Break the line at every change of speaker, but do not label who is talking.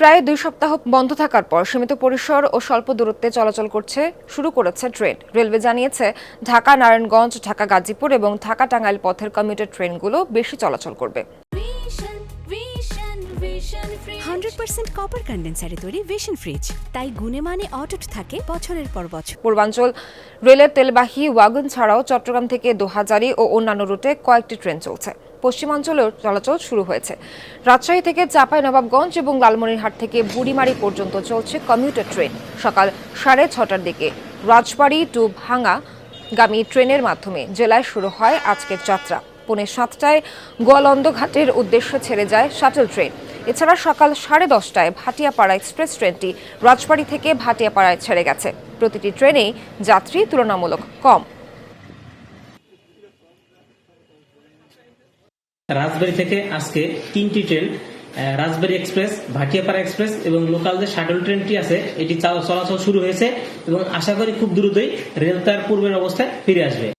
প্রায় দুই সপ্তাহ বন্ধ থাকার পর সীমিত পরিসর ও স্বল্প দূরত্বে চলাচল করছে শুরু করেছে ট্রেন। রেলওয়ে জানিয়েছে ঢাকা নারায়ণগঞ্জ ঢাকা গাজীপুর এবং ঢাকা টাঙ্গাইল পথের কমিউটার ট্রেনগুলো বেশি চলাচল করবে.
হান্ড্রেড পার্সেন্ট কপার কন্ডেন্সারে তৈরি ভিশন ফ্রিজ তাই গুণে মানে অটুট থাকে বছরের পর বছর।
পূর্বাঞ্চল রেলের তেলবাহী ওয়াগন ছাড়াও চট্টগ্রাম থেকে দোহাজারি ও অন্যান্য রুটে কয়েকটি ট্রেন চলছে। পশ্চিমাঞ্চলেও চলাচল শুরু হয়েছে। রাজশাহী থেকে চাঁপাই, নবাবগঞ্জ এবং লালমনিরহাট থেকে বুড়িমারি পর্যন্ত চলছে কমিউটার ট্রেন সকাল সাড়ে ছটার দিকে রাজবাড়ি টু ভাঙা গামী ট্রেনের মাধ্যমে জেলায় শুরু হয় আজকের যাত্রা। পৌনে সাতটায় গোয়ালন্দ ঘাটের উদ্দেশ্যে ছেড়ে যায় শাটল ট্রেন এছাড়া সকাল সাড়ে দশটায় ভাটিয়াপাড়া এক্সপ্রেস ট্রেনটি রাজবাড়ী থেকে ভাটিয়াপাড়ায় ছেড়ে গেছে। প্রতিটি ট্রেনেই যাত্রী তুলনামূলক কম।
রাজবাড়ী থেকে আজকে তিনটি train Rajbari express, Bhatiapara express এবং লোকাল যে শাটল ট্রেনটি আছে, এটি চলাচল শুরু হয়েছে এবং আশা করি খুব দ্রুতই রেল তার পূর্বের অবস্থায় ফিরে আসবে।